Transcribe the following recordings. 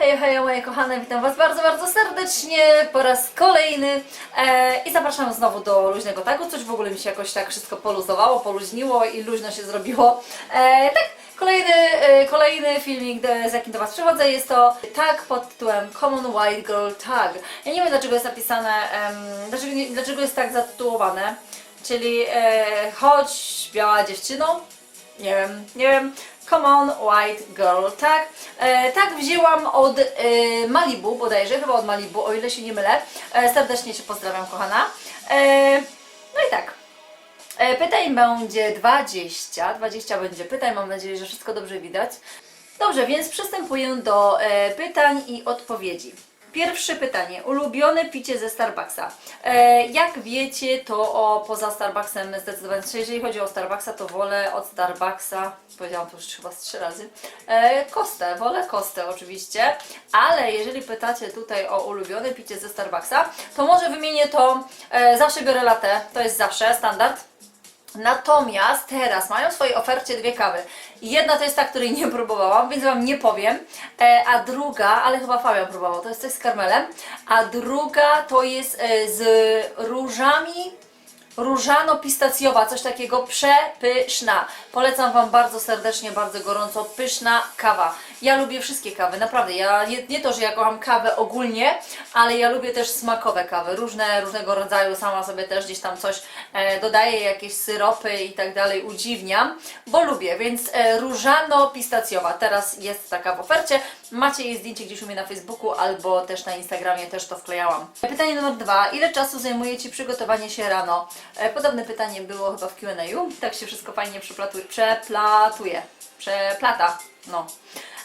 Hej, hej, moje kochane, witam Was bardzo, bardzo serdecznie po raz kolejny e, i zapraszam znowu do luźnego tagu. Coś w ogóle mi się jakoś tak wszystko poluzowało, poluźniło i luźno się zrobiło. E, tak, kolejny, e, kolejny filmik, do, z jakim do Was przychodzę, jest to tag pod tytułem Common White Girl Tag. Ja nie wiem dlaczego jest napisane, em, dlaczego, nie- dlaczego jest tak zatytułowane, czyli e, chodź biała dziewczyno, nie wiem, nie wiem. Come on, white girl, tak? E, tak wzięłam od e, Malibu, bodajże, chyba od Malibu, o ile się nie mylę. E, serdecznie Cię pozdrawiam, kochana. E, no i tak. E, pytań będzie 20. 20 będzie pytań, mam nadzieję, że wszystko dobrze widać. Dobrze, więc przystępuję do e, pytań i odpowiedzi. Pierwsze pytanie. Ulubione picie ze Starbucksa. E, jak wiecie, to o, poza Starbucksem zdecydowanie, jeżeli chodzi o Starbucksa, to wolę od Starbucksa, powiedziałam to już chyba z trzy razy, e, kostę, wolę kostę oczywiście, ale jeżeli pytacie tutaj o ulubione picie ze Starbucksa, to może wymienię to, e, zawsze biorę latte, to jest zawsze standard. Natomiast teraz mają w swojej ofercie dwie kawy. Jedna to jest ta, której nie próbowałam, więc Wam nie powiem. E, a druga, ale chyba Fabian próbował, to jest coś z karmelem. A druga to jest e, z różami różano-pistacjowa, coś takiego przepyszna. Polecam Wam bardzo serdecznie, bardzo gorąco, pyszna kawa. Ja lubię wszystkie kawy, naprawdę. Ja nie, nie to, że ja kocham kawę ogólnie, ale ja lubię też smakowe kawy, różne, różnego rodzaju. Sama sobie też gdzieś tam coś e, dodaję, jakieś syropy i tak dalej, udziwniam, bo lubię, więc e, różano-pistacjowa. Teraz jest taka w ofercie. Macie jej zdjęcie gdzieś u mnie na Facebooku albo też na Instagramie, też to wklejałam. Pytanie numer dwa. Ile czasu zajmuje Ci przygotowanie się rano? E, Podobne pytanie było chyba w Q&A. Tak się wszystko fajnie przeplatuje. Przeplatuje. Przeplata. No.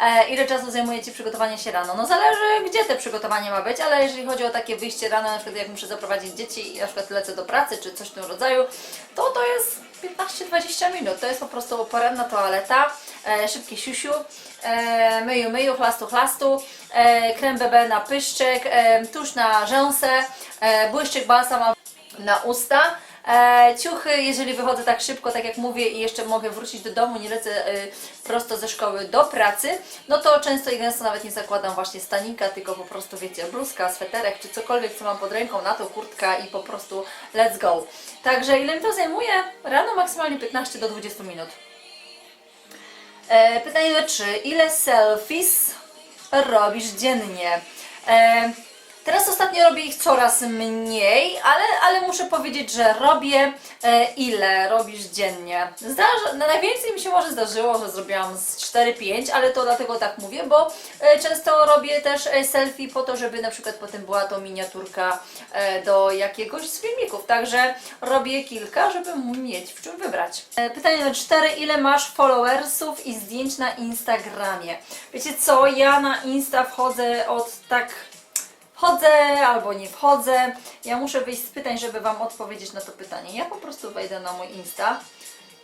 E, ile czasu zajmuje Ci przygotowanie się rano? No zależy, gdzie te przygotowanie ma być, ale jeżeli chodzi o takie wyjście rano, na przykład jak muszę zaprowadzić dzieci i na przykład lecę do pracy, czy coś w tym rodzaju, to to jest 15-20 minut. To jest po prostu poranna toaleta, e, szybkie siusiu, e, myju, myju, chlastu, chlastu, e, krem BB na pyszczek, e, tusz na rzęsę, e, błyszczyk balsam na usta. E, ciuchy, jeżeli wychodzę tak szybko, tak jak mówię i jeszcze mogę wrócić do domu, nie lecę e, prosto ze szkoły do pracy, no to często i gęsto nawet nie zakładam właśnie stanika, tylko po prostu wiecie, bluzka, sweterek czy cokolwiek, co mam pod ręką, na to kurtka i po prostu let's go. Także ile mi to zajmuje? Rano maksymalnie 15 do 20 minut. E, pytanie numer 3. Ile selfies robisz dziennie? E, teraz ostatnio robię ich coraz mniej, ale, ale muszę powiedzieć, że robię e, ile robisz dziennie. Zdarza, no najwięcej mi się może zdarzyło, że zrobiłam z 4-5, ale to dlatego tak mówię, bo e, często robię też e, selfie po to, żeby na przykład potem była to miniaturka e, do jakiegoś z filmików. Także robię kilka, żeby mieć w czym wybrać. E, Pytanie numer 4. Ile masz followersów i zdjęć na Instagramie? Wiecie co, ja na Insta wchodzę od tak wchodzę albo nie wchodzę. Ja muszę wyjść z pytań, żeby Wam odpowiedzieć na to pytanie. Ja po prostu wejdę na mój Insta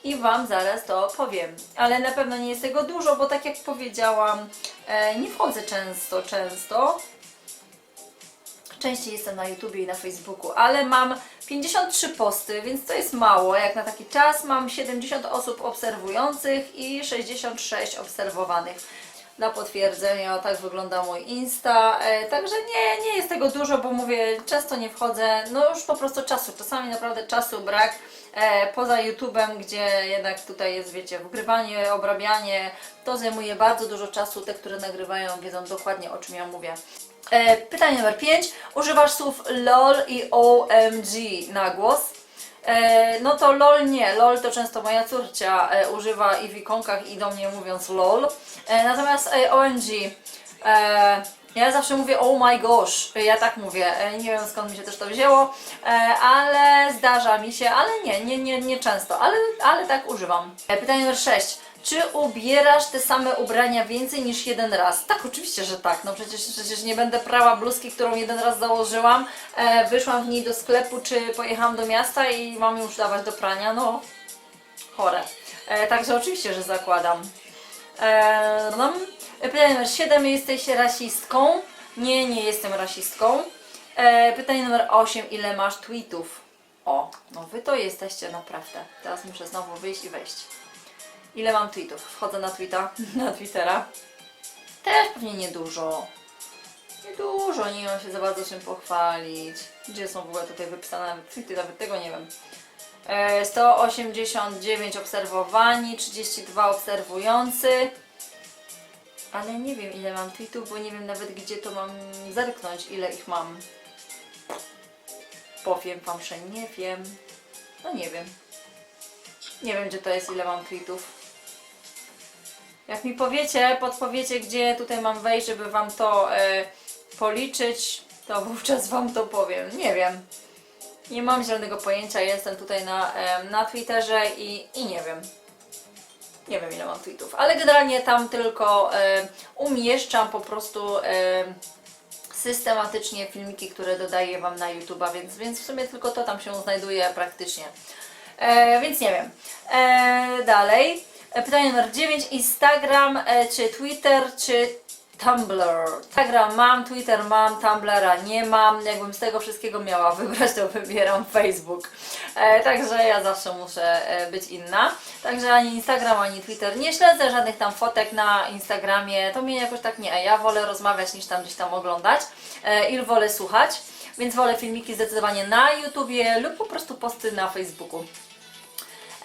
i Wam zaraz to powiem. Ale na pewno nie jest tego dużo, bo tak jak powiedziałam, e, nie wchodzę często, często. Częściej jestem na YouTubie i na Facebooku, ale mam 53 posty, więc to jest mało. Jak na taki czas mam 70 osób obserwujących i 66 obserwowanych. Dla potwierdzenia tak wygląda mój Insta. E, także nie, nie jest tego dużo, bo mówię, często nie wchodzę. No już po prostu czasu. Czasami naprawdę czasu brak. E, poza YouTubem, gdzie jednak tutaj jest, wiecie, wgrywanie, obrabianie, to zajmuje bardzo dużo czasu. Te, które nagrywają, wiedzą dokładnie o czym ja mówię. E, pytanie numer 5. Używasz słów LOL i OMG na głos? E, no to LOL nie. LOL to często moja córcia e, używa i w ikonkach i do mnie mówiąc LOL. E, natomiast OMG. Ja zawsze mówię oh my gosh, ja tak mówię, nie wiem skąd mi się też to wzięło, ale zdarza mi się, ale nie, nie, nie, nie często, ale, ale tak używam. Pytanie numer 6. Czy ubierasz te same ubrania więcej niż jeden raz? Tak, oczywiście, że tak. No przecież, przecież nie będę prała bluzki, którą jeden raz założyłam, e, wyszłam w niej do sklepu, czy pojechałam do miasta i mam już dawać do prania. No, chore. E, także oczywiście, że zakładam. E, no, pytanie numer 7. Jesteś rasistką? Nie, nie jestem rasistką. E, pytanie numer 8. Ile masz tweetów? O, no wy to jesteście naprawdę. Teraz muszę znowu wyjść i wejść. Ile mam tweetów? Wchodzę na tweeta, na Twittera. Też pewnie niedużo. Niedużo, nie mam się za bardzo czym pochwalić. Gdzie są w ogóle tutaj wypisane tweety, nawet tego nie wiem. E, 189 obserwowani, 32 obserwujący. Ale nie wiem ile mam tweetów, bo nie wiem nawet gdzie to mam zerknąć, ile ich mam. Powiem wam, że nie wiem. No nie wiem. Nie wiem gdzie to jest, ile mam tweetów. Jak mi powiecie, podpowiecie, gdzie tutaj mam wejść, żeby Wam to e, policzyć, to wówczas Wam to powiem. Nie wiem. Nie mam zielonego pojęcia, jestem tutaj na, e, na Twitterze i, i nie wiem. Nie wiem ile mam tweetów, ale generalnie tam tylko e, umieszczam po prostu systematycznie filmiki, które dodaję Wam na YouTube'a, więc, więc w sumie tylko to tam się znajduje praktycznie. E, więc nie wiem. E, dalej. E, Pytanie numer 9. Instagram, e, czy Twitter, czy Tumblr? Instagram mam, Twitter mam, Tumblra nie mam. Jakbym z tego wszystkiego miała wybrać, to wybieram Facebook. E, także ja zawsze muszę być inna. Także ani Instagram, ani Twitter nie śledzę żadnych tam fotek na Instagramie. To mnie jakoś tak nie. A ja wolę rozmawiać niż tam gdzieś tam oglądać. I wolę słuchać. Więc wolę filmiki zdecydowanie na YouTubie lub po prostu posty na Facebooku.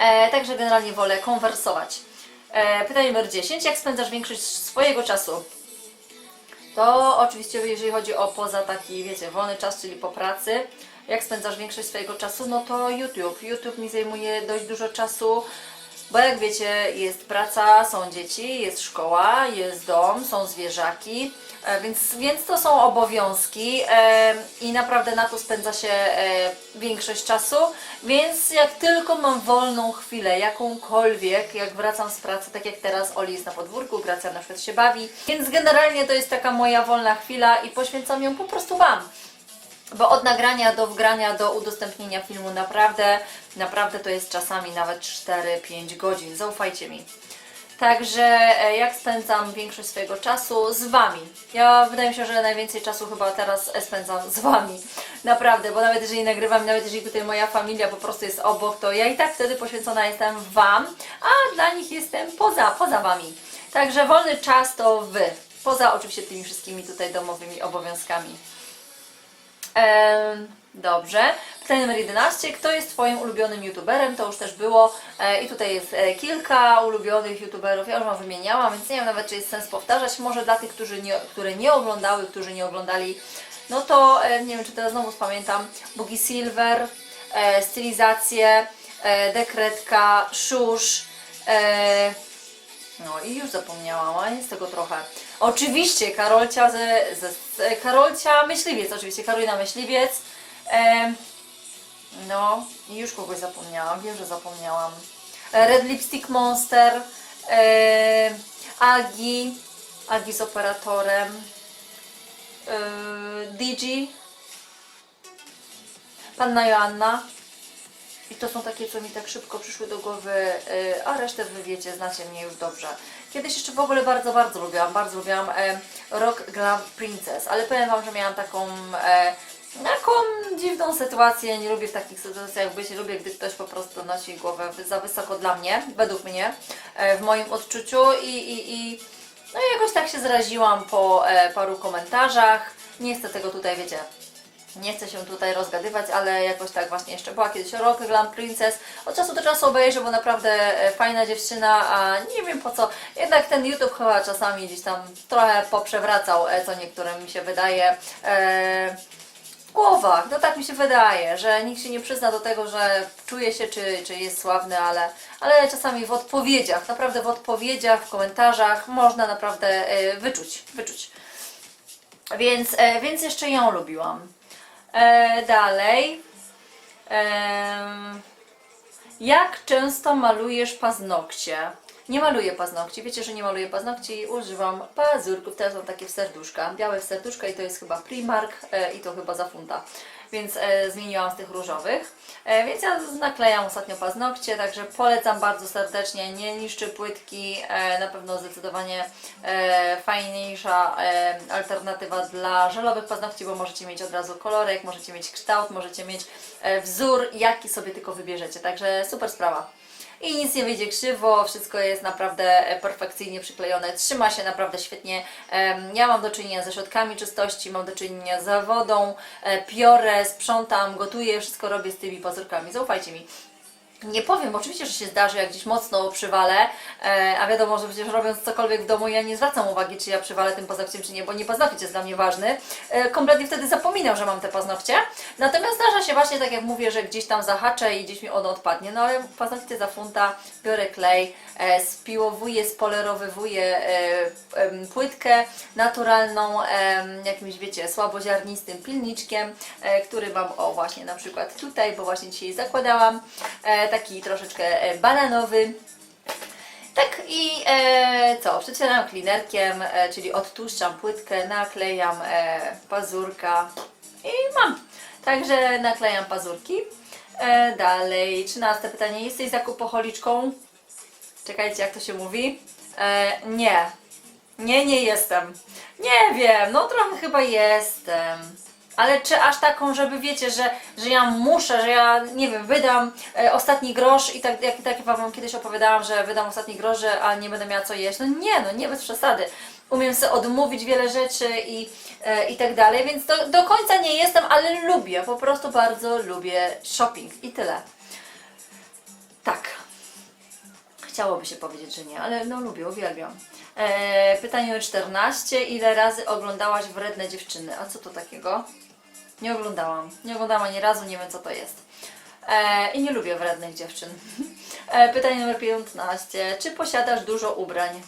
E, także generalnie wolę konwersować. E, pytanie numer 10. Jak spędzasz większość swojego czasu? To oczywiście, jeżeli chodzi o poza taki, wiecie, wolny czas, czyli po pracy, jak spędzasz większość swojego czasu, no to YouTube. YouTube mi zajmuje dość dużo czasu, bo jak wiecie, jest praca, są dzieci, jest szkoła, jest dom, są zwierzaki, e, więc, więc to są obowiązki e, i naprawdę na to spędza się e, większość czasu, więc jak tylko mam wolną chwilę, jakąkolwiek, jak wracam z pracy, tak jak teraz Oli jest na podwórku, Gracja na przykład się bawi, więc generalnie to jest taka moja wolna chwila i poświęcam ją po prostu Wam. Bo od nagrania do wgrania, do udostępnienia filmu naprawdę, naprawdę to jest czasami nawet 4-5 godzin. Zaufajcie mi. Także e, jak spędzam większość swojego czasu z Wami. Ja wydaje mi się, że najwięcej czasu chyba teraz spędzam z Wami. Naprawdę, bo nawet jeżeli nagrywam, nawet jeżeli tutaj moja familia po prostu jest obok, to ja i tak wtedy poświęcona jestem Wam, a dla nich jestem poza, poza Wami. Także wolny czas to Wy. Poza oczywiście tymi wszystkimi tutaj domowymi obowiązkami. Em, dobrze. Pytanie numer 11. Kto jest Twoim ulubionym youtuberem? To już też było. E, I tutaj jest e, kilka ulubionych youtuberów. Ja już Wam wymieniałam, więc nie wiem nawet, czy jest sens powtarzać. Może dla tych, którzy nie, które nie oglądały, którzy nie oglądali, no to e, nie wiem, czy teraz znowu pamiętam. Boogie Silver, e, stylizację, e, dekretka, szusz. E, no i już zapomniałam, a jest tego trochę. Oczywiście Karolcia ze, ze, Karolcia Myśliwiec, oczywiście Karolina Myśliwiec. Em, no już kogoś zapomniałam, wiem, że zapomniałam. E, Red Lipstick Monster, e, Agi, Agi z operatorem, e, Digi, Panna Joanna. I to są takie, co mi tak szybko przyszły do głowy, y, a resztę wy wiecie, znacie mnie już dobrze. Kiedyś jeszcze w ogóle bardzo, bardzo lubiłam, bardzo lubiłam e, Rock Glam Princess, ale powiem Wam, że miałam taką, e, taką dziwną sytuację, nie lubię w takich sytuacjach być, lubię, gdy ktoś po prostu nosi głowę za wysoko dla mnie, według mnie, w moim odczuciu i, i, i no jakoś tak się zraziłam po paru komentarzach, nie chcę tego tutaj, wiecie, nie chcę się tutaj rozgadywać, ale jakoś tak właśnie jeszcze była kiedyś Rock Glam Princess. Od czasu do czasu obejrzę, bo naprawdę e, fajna dziewczyna, a nie wiem po co. Jednak ten YouTube chyba czasami gdzieś tam trochę poprzewracał, e, co niektórym mi się wydaje. E, w głowach, no tak mi się wydaje, że nikt się nie przyzna do tego, że czuje się, czy, czy jest sławny, ale, ale czasami w odpowiedziach, naprawdę w odpowiedziach, w komentarzach można naprawdę e, wyczuć, wyczuć. Więc, więc jeszcze ją lubiłam. E, dalej. Em, jak często malujesz paznokcie? Nie maluję paznokci. Wiecie, że nie maluję paznokci. Używam pazurków. Teraz mam takie w serduszka. Białe w serduszka i to jest chyba Primark e, i to chyba za funta. Więc e, zmieniłam z tych różowych. E, więc ja naklejam ostatnio paznokcie, także polecam bardzo serdecznie. Nie niszczy płytki. E, na pewno zdecydowanie e, fajniejsza e, alternatywa dla żelowych paznokci, bo możecie mieć od razu kolorek, możecie mieć kształt, możecie mieć e, wzór, jaki sobie tylko wybierzecie. Także super sprawa. I nic nie wyjdzie krzywo, wszystko jest naprawdę e, perfekcyjnie przyklejone, trzyma się naprawdę świetnie. Ja mam do czynienia ze środkami czystości, mam do czynienia z wodą, e, piorę, sprzątam, gotuję, wszystko robię z tymi pazurkami, zaufajcie mi. Nie powiem, oczywiście, że się zdarzy, jak gdzieś mocno przywalę, e, a wiadomo, że przecież robiąc cokolwiek w domu, ja nie zwracam uwagi, czy ja przywalę tym paznokciem, czy nie, bo nie paznokieć jest dla mnie ważny. E, kompletnie wtedy zapominam, że mam te paznokcie. Natomiast zdarza się właśnie, tak jak mówię, że gdzieś tam zahaczę i gdzieś mi ono odpadnie. No ale paznokcie za funta, biorę klej, e, spiłowuję, spolerowywuję płytkę naturalną, jakimś, wiecie, słaboziarnistym pilniczkiem, który mam, o właśnie, na przykład tutaj, bo właśnie dzisiaj zakładałam, taki troszeczkę e, bananowy. Tak i e, co? Przecieram klinerkiem, e, czyli odtłuszczam płytkę, naklejam e, pazurka i mam. Także naklejam pazurki. E, dalej, trzynaste pytanie. Jesteś zakupoholiczką? Czekajcie, jak to się mówi? E, nie. Nie, nie jestem. Nie wiem, no trochę chyba jestem. Ale czy aż taką, żeby wiecie, że, że ja muszę, że ja, nie wiem, wydam e, ostatni grosz i tak jak, tak Wam kiedyś opowiadałam, że wydam ostatni grosz, że- a nie będę miała co jeść. No nie, no nie bez przesady. Umiem sobie odmówić wiele rzeczy i, e, i tak dalej, więc do, do końca nie jestem, ale lubię, po prostu bardzo lubię shopping i tyle. Tak. Chciałoby się powiedzieć, że nie, ale no lubię, uwielbiam. E, pytanie numer 14. Ile razy oglądałaś Wredne Dziewczyny? A co to takiego? Nie oglądałam. Nie oglądałam ani razu, nie wiem co to jest. E, I nie lubię wrednych dziewczyn. E, pytanie numer 15. Czy posiadasz dużo ubrań?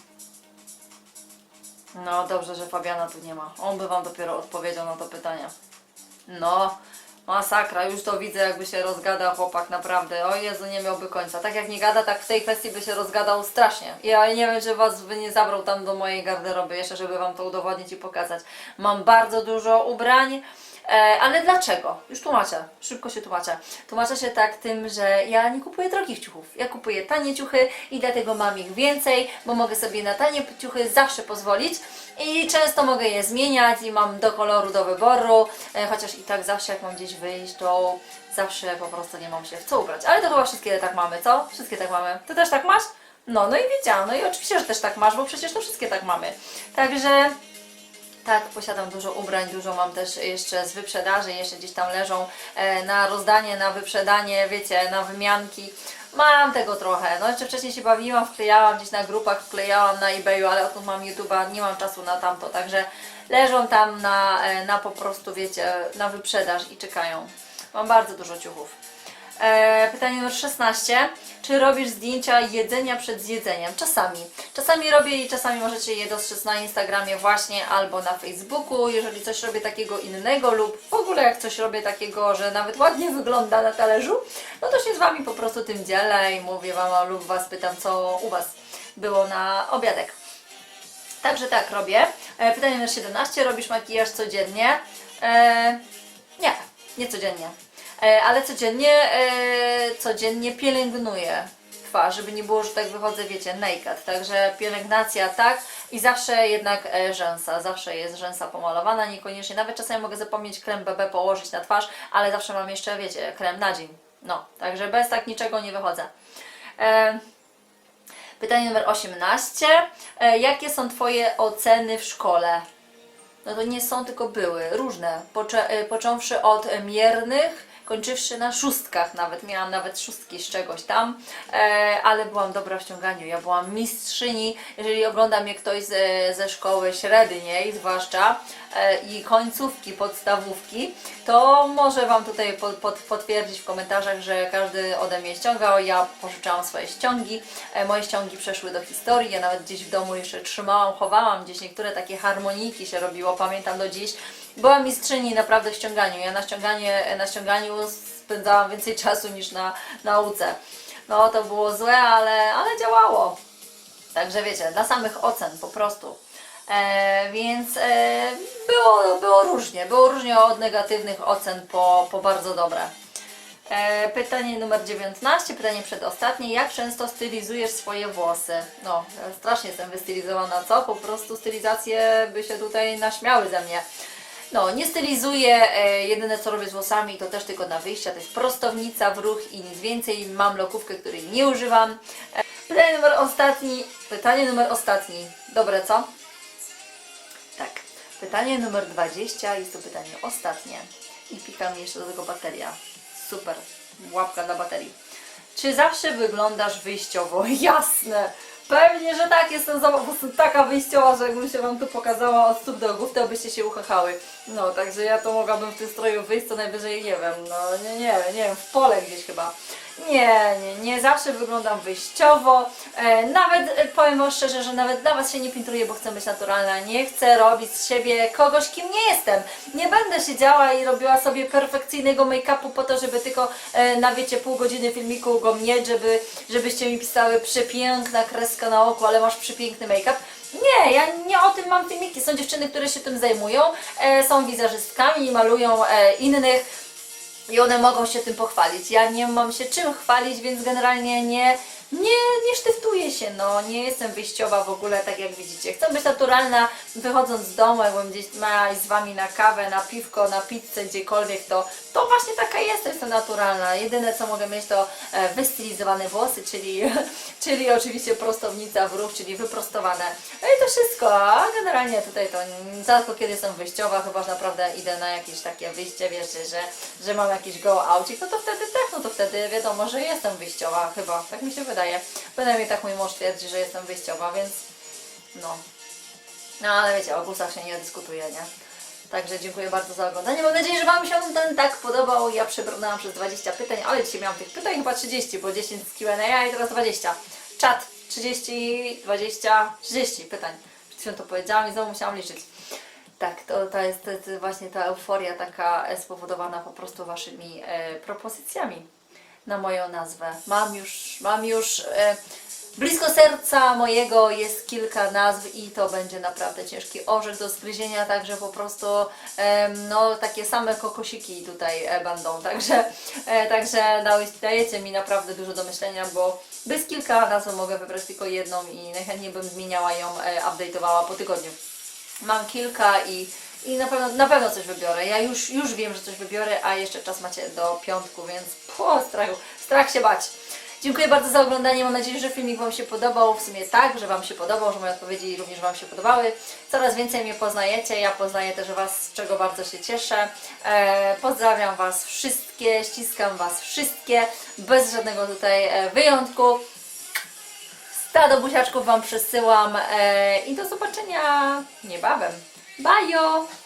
No dobrze, że Fabiana tu nie ma. On by Wam dopiero odpowiedział na to pytanie. No, masakra, już to widzę, jakby się rozgadał chłopak, naprawdę. O Jezu, nie miałby końca. Tak jak nie gada, tak w tej kwestii by się rozgadał strasznie. Ja nie wiem, czy Was by nie zabrał tam do mojej garderoby jeszcze, żeby Wam to udowodnić i pokazać. Mam bardzo dużo ubrań. E, ale dlaczego? Już tłumaczę, szybko się tłumaczę. Tłumaczę się tak tym, że ja nie kupuję drogich ciuchów. Ja kupuję tanie ciuchy i dlatego mam ich więcej, bo mogę sobie na tanie ciuchy zawsze pozwolić i często mogę je zmieniać i mam do koloru do wyboru, e, chociaż i tak zawsze jak mam gdzieś wyjść, to zawsze po prostu nie mam się w co ubrać. Ale to chyba wszystkie tak mamy, co? Wszystkie tak mamy. Ty też tak masz? No, no i wiedziałam, no i oczywiście, że też tak masz, bo przecież to wszystkie tak mamy. Także tak, posiadam dużo ubrań, dużo mam też jeszcze z wyprzedaży, jeszcze gdzieś tam leżą e, na rozdanie, na wyprzedanie, wiecie, na wymianki. Mam tego trochę. No jeszcze wcześniej się bawiłam, wklejałam gdzieś na grupach, wklejałam na eBayu, ale odkąd mam YouTube'a, nie mam czasu na tamto, także leżą tam na, e, na po prostu, wiecie, na wyprzedaż i czekają. Mam bardzo dużo ciuchów. E, pytanie numer 16. Czy robisz zdjęcia jedzenia przed zjedzeniem? Czasami. Czasami robię i czasami możecie je dostrzec na Instagramie właśnie albo na Facebooku, jeżeli coś robię takiego innego lub w ogóle jak coś robię takiego, że nawet ładnie wygląda na talerzu, no to się z Wami po prostu tym dzielę i mówię Wam lub Was pytam, co u Was było na obiadek. Także tak robię. E, pytanie numer 17. Robisz makijaż codziennie? E, nie, nie codziennie. E, ale codziennie, e, codziennie pielęgnuję twarz, żeby nie było, że tak wychodzę, wiecie, naked. Także pielęgnacja tak i zawsze jednak e, rzęsa. Zawsze jest rzęsa pomalowana, niekoniecznie. Nawet czasami mogę zapomnieć krem BB położyć na twarz, ale zawsze mam jeszcze, wiecie, krem na dzień. No, także bez tak niczego nie wychodzę. Pytanie numer 18. E, jakie są Twoje oceny w szkole? No to nie są, tylko były różne. Począwszy od miernych, kończywszy na szóstkach nawet. Miałam nawet szóstki z czegoś tam, e, ale byłam dobra w ściąganiu. Ja byłam mistrzyni. Jeżeli ogląda mnie ktoś ze, ze szkoły średniej, zwłaszcza e, i końcówki, podstawówki, to może Wam tutaj pod, potwierdzić w komentarzach, że każdy ode mnie ściągał. Ja pożyczałam swoje ściągi. E, moje ściągi przeszły do historii. Ja nawet gdzieś w domu jeszcze trzymałam, chowałam. Gdzieś niektóre takie harmoniki się robiło, pamiętam do dziś. Byłam mistrzyni naprawdę w ściąganiu. Ja na, ściąganie, na ściąganiu spędzałam więcej czasu niż na nauce. No to było złe, ale, ale działało. Także wiecie, dla samych ocen po prostu. E, więc e, było, było różnie. Było różnie od negatywnych ocen po, po bardzo dobre. E, pytanie numer 19, pytanie przedostatnie. Jak często stylizujesz swoje włosy? No, strasznie jestem wystylizowana, co? Po prostu stylizacje by się tutaj naśmiały ze mnie. No, nie stylizuję, e, jedyne co robię z włosami to też tylko na wyjścia, to jest prostownica w ruch i nic więcej. Mam lokówkę, której nie używam. E, pytanie numer ostatni, pytanie numer ostatni. Dobre, co? Tak. Pytanie numer 20 jest to pytanie ostatnie. I pika mi jeszcze do tego bateria. Super. Łapka dla baterii. Czy zawsze wyglądasz wyjściowo? Jasne! Pewnie, że tak. Jestem za, po prostu taka wyjściowa, że jakbym się Wam tu pokazała od stóp do głów, to byście się uchachały. No, także ja to mogłabym w tym stroju wyjść co najwyżej, nie wiem, no nie, nie, nie wiem, w pole gdzieś chyba. Nie, nie, nie zawsze wyglądam wyjściowo. E, nawet e, powiem Wam szczerze, że nawet dla Was się nie pinturuję, bo chcę być naturalna. Nie chcę robić z siebie kogoś, kim nie jestem. Nie będę siedziała i robiła sobie perfekcyjnego make-upu po to, żeby tylko e, na wiecie pół godziny filmiku go mieć, żeby, żebyście mi pisały przepiękna kreska na oku, ale masz przepiękny make-up. Nie, ja nie o tym mam filmiki. Są dziewczyny, które się tym zajmują, e, są wizerzystkami malują e, innych i one mogą się tym pochwalić. Ja nie mam się czym chwalić, więc generalnie nie, nie, nie sztyftuję się, no nie jestem wyjściowa w ogóle, tak jak widzicie. Chcę być naturalna, wychodząc z domu, jakbym gdzieś miała z Wami na kawę, na piwko, na pizzę, gdziekolwiek, to, to właśnie taka jestem, jestem naturalna. Jedyne co mogę mieć to e, wystylizowane włosy, czyli, czyli oczywiście prostownica w ruch, czyli wyprostowane. No i to wszystko, a generalnie tutaj to rzadko kiedy jestem wyjściowa, chyba że naprawdę idę na jakieś takie wyjście, wiecie, że, że mam jakiś go outik, no to wtedy tak, no to wtedy wiadomo, że jestem wyjściowa chyba, tak mi się wydaje. Bynajmniej tak mój mąż twierdzi, że jestem wyjściowa, więc no. No ale wiecie, o gustach się nie dyskutuje, nie? Także dziękuję bardzo za oglądanie. Mam nadzieję, że Wam się ten tak podobał. Ja przebrnęłam przez 20 pytań, ale dzisiaj miałam tych pytań chyba 30, bo 10 z Q&A i teraz 20. Czat 30, 20, 30 pytań. Przed chwilą to powiedziałam i znowu musiałam liczyć. Tak, to, to, jest, to jest właśnie ta euforia taka spowodowana po prostu Waszymi e, propozycjami na moją nazwę. Mam już, mam już e, blisko serca mojego jest kilka nazw i to będzie naprawdę ciężki orzech do zgryzienia, także po prostu em, no takie same kokosiki tutaj e, będą, także, e, także dałeś- dajecie mi naprawdę dużo do myślenia, bo bez kilka nazw mogę wybrać tylko jedną i najchętniej bym zmieniała ją, e, update'owała po tygodniu. Mam kilka i, i na, pewno, na pewno coś wybiorę. Ja już, już wiem, że coś wybiorę, a jeszcze czas macie do piątku, więc po strachu, strach się bać. Dziękuję bardzo za oglądanie. Mam nadzieję, że filmik Wam się podobał. W sumie tak, że Wam się podobał, że moje odpowiedzi również Wam się podobały. Coraz więcej mnie poznajecie. Ja poznaję też Was, z czego bardzo się cieszę. E, pozdrawiam Was wszystkie, ściskam Was wszystkie, bez żadnego tutaj e, wyjątku. Stado buziaczków Wam przesyłam e, i do zobaczenia niebawem. Bye, y'all!